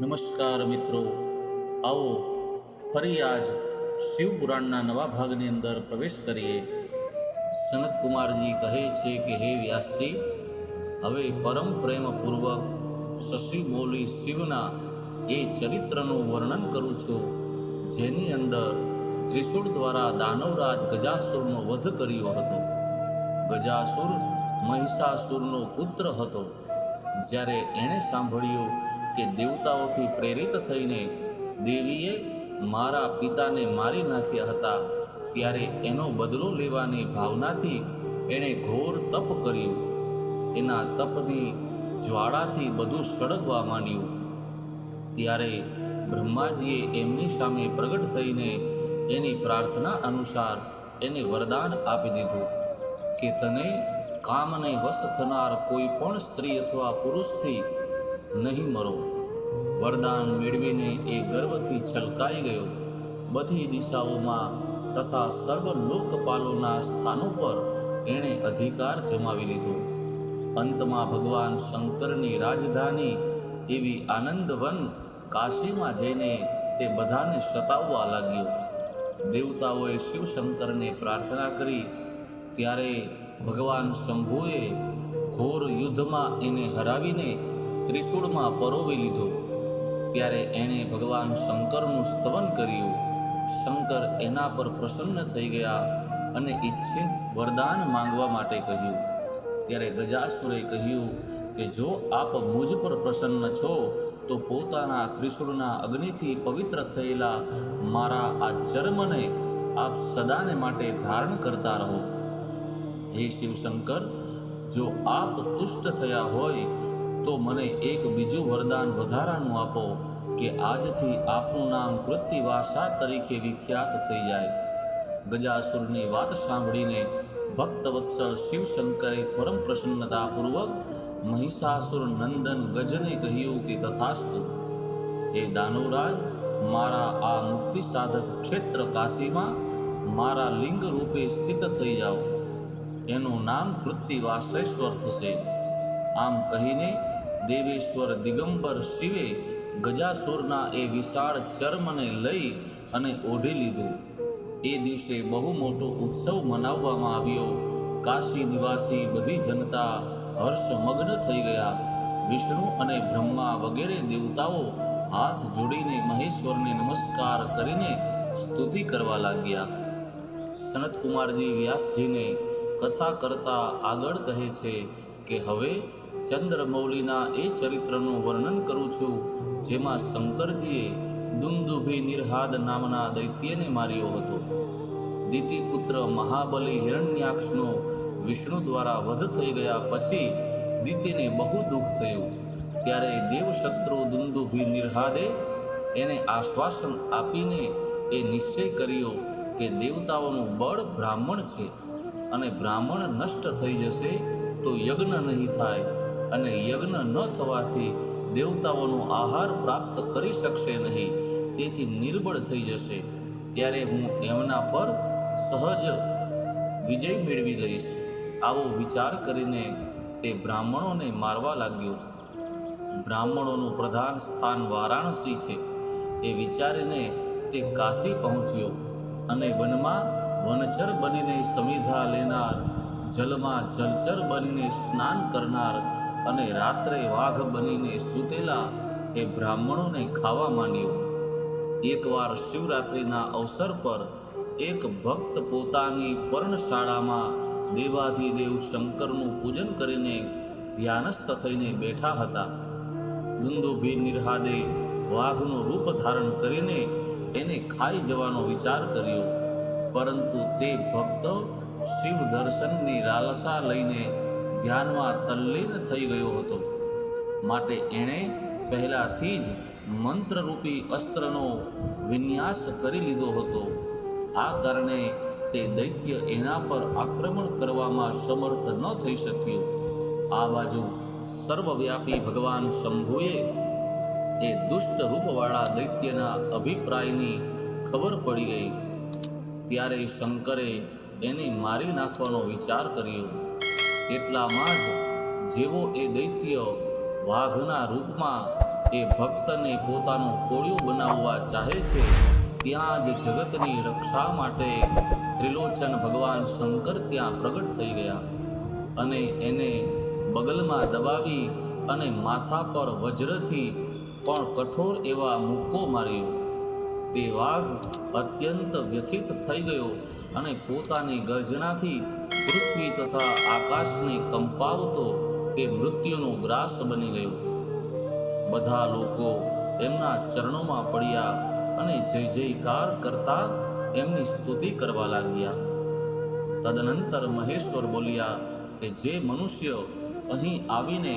નમસ્કાર મિત્રો. આવો ફરી આજ શિવપુરાણના નવા ભાગની અંદર પ્રવેશ કરીએ. સનત કુમારજી કહે છે કે, હે વ્યાસજી, હવે પરમ પ્રેમપૂર્વક શશી બોલી શિવના એ ચરિત્રનું વર્ણન કરું છું. જેની અંદર ત્રિશુળ દ્વારા દાનવરાજ ગજાસુરનો વધ કર્યો હતો. ગજાસુર મહિષાસુરનો પુત્ર હતો. જ્યારે એણે સાંભળ્યું કે દેવતાઓથી પ્રેરિત થઈને દેવીએ મારા પિતાને મારી નાખ્યા હતા, ત્યારે એનો બદલો લેવાની ભાવનાથી એણે ઘોર તપ કર્યું. એના તપની જ્વાળાથી બધું સળગવા માંડ્યું. ત્યારે બ્રહ્માજીએ એમની સામે પ્રગટ થઈને એની પ્રાર્થના અનુસાર એને વરદાન આપી દીધું કે તને કામને વશ થનાર કોઈ પણ સ્ત્રી અથવા પુરુષથી નહીં મરો. વરદાન મેળવીને એ ગર્વથી છલકાઈ ગયો. બધી દિશાઓમાં તથા સર્વ લોકપાલોના સ્થાનો પર એણે અધિકાર જમાવી લીધો. અંતમાં ભગવાન શંકરની રાજધાની એવી આનંદવન કાશીમાં જઈને તે બધાને સતાવવા લાગ્યો. દેવતાઓએ શિવશંકરને પ્રાર્થના કરી. ત્યારે ભગવાન શંભુએ ઘોર યુદ્ધમાં એને હરાવીને ત્રિશૂળમાં પરોવી લીધો. ત્યારે એણે ભગવાન શંકરનું સ્તવન કર્યું. શંકર એના પર પ્રસન્ન થઈ ગયા અને ઈચ્છિત વરદાન માંગવા માટે કહ્યું. ત્યારે ગજાસુરે કહ્યું કે જો આપ મુજ પર પ્રસન્ન છો, તો પોતાના ત્રિશૂળના અગ્નિથી પવિત્ર થયેલા મારા આ ચર્મને આપ સદાને માટે ધારણ કરતા રહો. હે શિવશંકર, જો આપ તુષ્ટ થયા હોય તો મને એક બીજું વરદાન વધારાનું આપો કે આજથી આપનું નામ કૃત્તિવાસા તરીકે વિખ્યાત થઈ જાય. ગજાસુરની વાત સાંભળીને ભક્તવત્સલ શિવશંકરે પરમ પ્રસન્નતાપૂર્વક મહિષાસુર નંદન ગજને કહ્યું કે તથાસ્તુ. એ દાનવરાજ, મારા આ મુક્તિ સાધક ક્ષેત્ર કાશીમાં મારા લિંગ રૂપે સ્થિત થઈ જાઓ. એનું નામ કૃત્તિવાસેશ્વર થશે. આમ કહીને દેવેશ્વર દિગંબર શિવે ગજાસુરના એ વિશાળ ચર્મને લઈ અને ઓઢી લીધું. એ દિવસે બહુ મોટો ઉત્સવ મનાવવામાં આવ્યો. કાશી નિવાસી બધી જનતા હર્ષમગ્ન થઈ ગયા. વિષ્ણુ અને બ્રહ્મા વગેરે દેવતાઓ હાથ જોડીને મહેશ્વરને નમસ્કાર કરીને સ્તુતિ કરવા લાગ્યા. સનત કુમારજી વ્યાસજીને કથા કરતા આગળ કહે છે કે હવે ચંદ્રમૌલીના એ ચરિત્રનું વર્ણન કરું છું, જેમાં શંકરજીએ દુંદુભી નિર્હાદ નામના દૈત્યને માર્યો હતો. દિતિપુત્ર મહાબલી હિરણ્યાક્ષનો વિષ્ણુ દ્વારા વધ થઈ ગયા પછી દિતિને બહુ દુઃખ થયું. ત્યારે દેવશત્રુ દુંદુભી નિર્હાદે એને આશ્વાસન આપીને એ નિશ્ચય કર્યો કે દેવતાઓનું બળ બ્રાહ્મણ છે અને બ્રાહ્મણ નષ્ટ થઈ જશે તો યજ્ઞ નહીં થાય અને યજ્ઞ ન થવાથી દેવતાઓનો આહાર પ્રાપ્ત કરી શકશે નહીં, તેથી નિર્બળ થઈ જશે. ત્યારે હું એમના પર સહજ વિજય મેળવી લઈશ. આવો વિચાર કરીને તે બ્રાહ્મણોને મારવા લાગ્યો. બ્રાહ્મણોનું પ્રધાન સ્થાન વારાણસી છે. એ વિચારીને તે કાશી પહોંચ્યો અને વનમાં વનચર બનીને સમિધા લેનાર, જલમાં જલચર બનીને સ્નાન કરનાર અને રાત્રે વાઘ બનીને સૂતેલા એ બ્રાહ્મણોને ખાવા માંડ્યો. એકવાર શિવરાત્રિના અવસર પર એક ભક્ત પોતાની પર્ણશાળામાં દેવાધિદેવ શંકરનું પૂજન કરીને ધ્યાનસ્થ થઈને બેઠા હતા. દુંદુભી નિર્હાદે વાઘનું રૂપ ધારણ કરીને એને ખાઈ જવાનો વિચાર કર્યો. પરંતુ તે ભક્ત શિવ દર્શનની લાલસા લઈને ધ્યાનમાં તલ્લીન થઈ ગયો હતો. માટે એણે પહેલાંથી જ મંત્રરૂપી અસ્ત્રનો વિન્યાસ કરી લીધો હતો. આ કારણે તે દૈત્ય એના પર આક્રમણ કરવામાં સમર્થ ન થઈ શક્યું. આ બાજુ સર્વવ્યાપી ભગવાન શંભુએ એ દુષ્ટ રૂપવાળા દૈત્યના અભિપ્રાયની ખબર પડી ગઈ. ત્યારે શંકરે એને મારી નાખવાનો વિચાર કર્યો. એટલામાં જ જેવો એ દૈત્ય વાઘના રૂપમાં એ ભક્તને પોતાનું કોળિયું બનાવવા ચાહે છે, ત્યાં જ જગતની રક્ષા માટે ત્રિલોચન ભગવાન શંકર ત્યાં પ્રગટ થઈ ગયા અને એને બગલમાં દબાવી અને માથા પર વજ્રથી પણ કઠોર એવા મુક્કો માર્યો. તે વાઘ અત્યંત વ્યથિત થઈ ગયો અને પોતાની ગર્જનાથી પૃથ્વી તથા આકાશને કંપાવતો તે મૃત્યુનો ગ્રાસ બની ગયો. બધા લોકો એમના ચરણોમાં પડ્યા અને જય જયકાર કરતા એમની સ્તુતિ કરવા લાગ્યા. તદનંતર મહેશ્વર બોલ્યા કે જે મનુષ્ય અહીં આવીને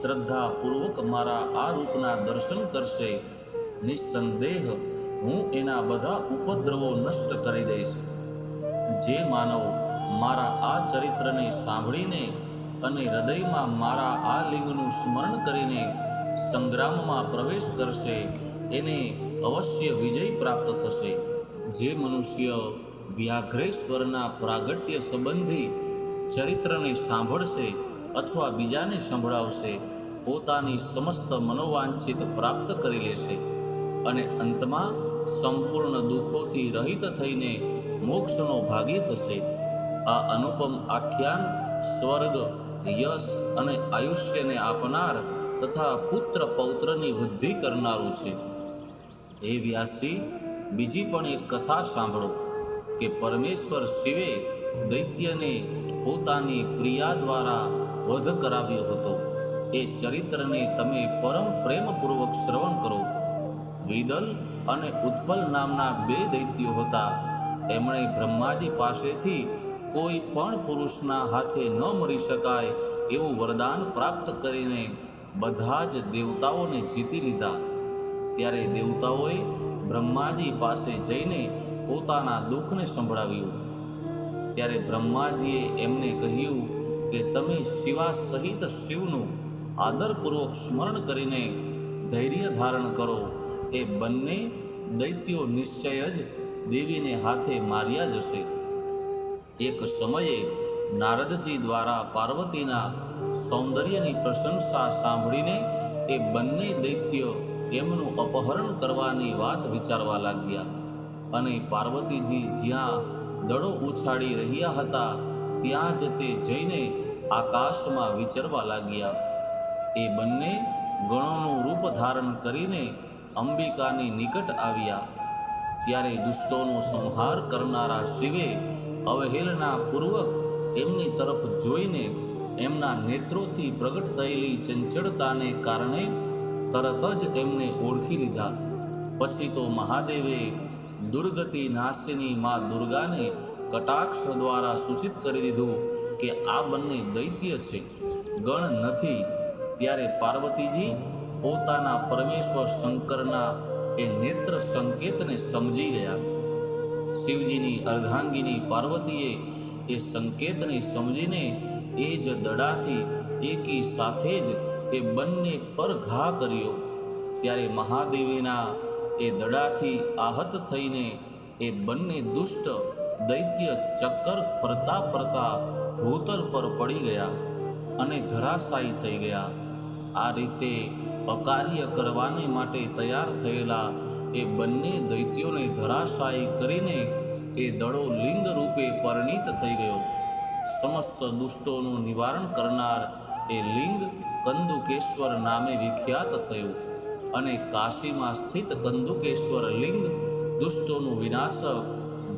શ્રદ્ધાપૂર્વક મારા આ રૂપના દર્શન કરશે, નિસંદેહ હું એના બધા ઉપદ્રવો નષ્ટ કરી દઈશ. જે માનવ મારા આ ચરિત્રને સાંભળીને અને હૃદયમાં મારા આ લિંગનું સ્મરણ કરીને સંગ્રામમાં પ્રવેશ કરશે, એને અવશ્ય વિજય પ્રાપ્ત થશે. જે મનુષ્ય વ્યાઘ્રેશ્વરના પ્રાગટ્ય સંબંધી ચરિત્રને સાંભળશે અથવા બીજાને સંભળાવશે, પોતાની સમસ્ત મનોવાંછિત પ્રાપ્ત કરી લેશે અને અંતમાં સંપૂર્ણ દુઃખોથી રહિત થઈને મોક્ષનો ભાગી થશે. આ અનુપમ આખ્યાન, સ્વર્ગ, યશ અને આયુષ્યને આપનાર તથા પુત્ર પૌત્રની વૃદ્ધિ કરનારું છે. હે વ્યાસજી બીજી પણ એક કથા સાંભળો કે પરમેશ્વર શિવે દૈત્યને પોતાની પ્રિયા દ્વારા વધ કરાવ્યો હતો. એ ચરિત્રને તમે પરમ પ્રેમપૂર્વક શ્રવણ કરો. વિદલ અને ઉત્પલ નામના બે દૈત્યો હતા. એમણે બ્રહ્માજી પાસેથી કોઈ પણ પુરુષના હાથે ન મરી શકાય એવું વરદાન પ્રાપ્ત કરીને બધા જ દેવતાઓને જીતી લીધા. ત્યારે દેવતાઓએ બ્રહ્માજી પાસે જઈને પોતાના દુઃખને સંભળાવ્યું. ત્યારે બ્રહ્માજીએ એમને કહ્યું કે તમે શિવા સહિત શિવનું આદરપૂર્વક સ્મરણ કરીને ધૈર્ય ધારણ કરો. એ બંને દૈત્યો નિશ્ચય જ દેવીને હાથે માર્યા જશે. એક સમયે નારદજી દ્વારા પાર્વતીના સૌંદર્યની પ્રશંસા સાંભળીને એ બંને દૈત્ય એમનું અપહરણ કરવાની વાત વિચારવા લાગ્યા. અને પાર્વતીજી જ્યાં દડો ઉછાળી રહ્યા હતા, ત્યાં જ તે જઈને આકાશમાં વિચરવા લાગ્યા. એ બંને ગણોનું રૂપ ધારણ કરીને અંબિકાની નિકટ આવ્યા. ત્યારે દુષ્ટોનો સંહાર કરનારા શિવે અવહેલના પૂર્વક એમની તરફ જોઈને એમના નેત્રોથી પ્રગટ થયેલી ચંચળતાને કારણે તરત જ એમને ઓળખી લીધા. પછી તો મહાદેવે દુર્ગતિ નાશિની મા દુર્ગાને કટાક્ષ દ્વારા સૂચિત કરી દીધું કે આ બંને દૈત્ય છે. ગણ નથી. ત્યારે પાર્વતીજી પોતાના પરમેશ્વર શંકરના એ નેત્ર સંકેતને સમજી ગયા. શિવજીની અર્ધાંગીની પાર્વતીએ એ સંકેતને સમજીને એ જ દડાથી એકી સાથે જ એ બંને પર ઘા કર્યો. ત્યારે મહાદેવીના એ દડાથી આહત થઈને એ બંને દુષ્ટ દૈત્ય ચક્કર ફરતા ફરતા ભૂતલ પર પડી ગયા અને ધરાશાયી થઈ ગયા. આ રીતે અકાર્ય કરવાને માટે તૈયાર થયેલા એ બંને દૈત્યોને ધરાશાયી કરીને એ દડો લિંગ રૂપે પરિણીત થઈ ગયો. સમસ્ત દુષ્ટોનું નિવારણ કરનાર એ લિંગ કંદુકેશ્વર નામે વિખ્યાત થયું અને કાશીમાં સ્થિત કંદુકેશ્વર લિંગ દુષ્ટોનું વિનાશક,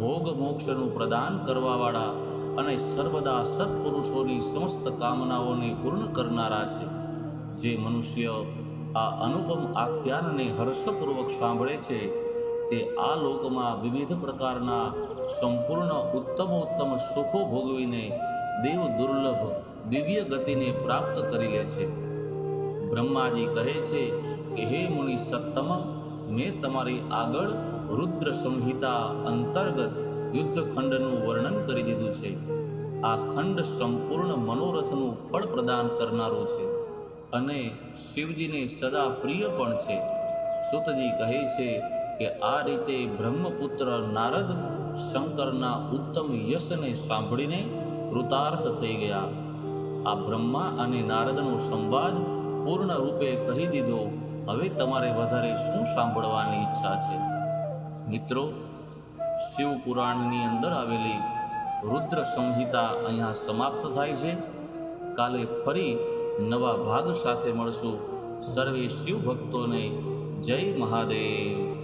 ભોગ મોક્ષનું પ્રદાન કરવાવાળા અને સર્વદા સત્પુરુષોની સમસ્ત કામનાઓને પૂર્ણ કરનારા છે. જે મનુષ્ય આ અનુપમ આખ્યાનને હર્ષપૂર્વક સાંભળે છે તે આ લોકમાં વિવિધ પ્રકારના સંપૂર્ણ ઉત્તમોત્તમ સુખો ભોગવીને દેવ દુર્લભ દિવ્ય ગતિને પ્રાપ્ત કરી લે છે. બ્રહ્માજી કહે છે કે, હે મુનિ સત્તમ મેં તમારી આગળ રુદ્ર સંહિતા અંતર્ગત યુદ્ધખંડનું વર્ણન કરી દીધું છે. આ ખંડ સંપૂર્ણ મનોરથનું ફળ પ્રદાન કરનારું છે. અને શિવજીને સદા પ્રિય પણ છે. સુતજી કહે છે કે આ રીતે બ્રહ્મપુત્ર નારદ શંકરના ઉત્તમ યશને સાંભળીને કૃતાર્થ થઈ ગયા. આ બ્રહ્મા અને નારદનો સંવાદ પૂર્ણ રૂપે કહી દીધો, હવે તમારે વધારે શું સાંભળવાની ઈચ્છા છે? મિત્રો શિવ પુરાણની અંદર આવેલી રુદ્ર સંહિતા અહીંયા સમાપ્ત થાય છે. કાલે ફરી નવા ભાગ સાથે મળશું. સર્વે શિવ ભક્તોને જય મહાદેવ.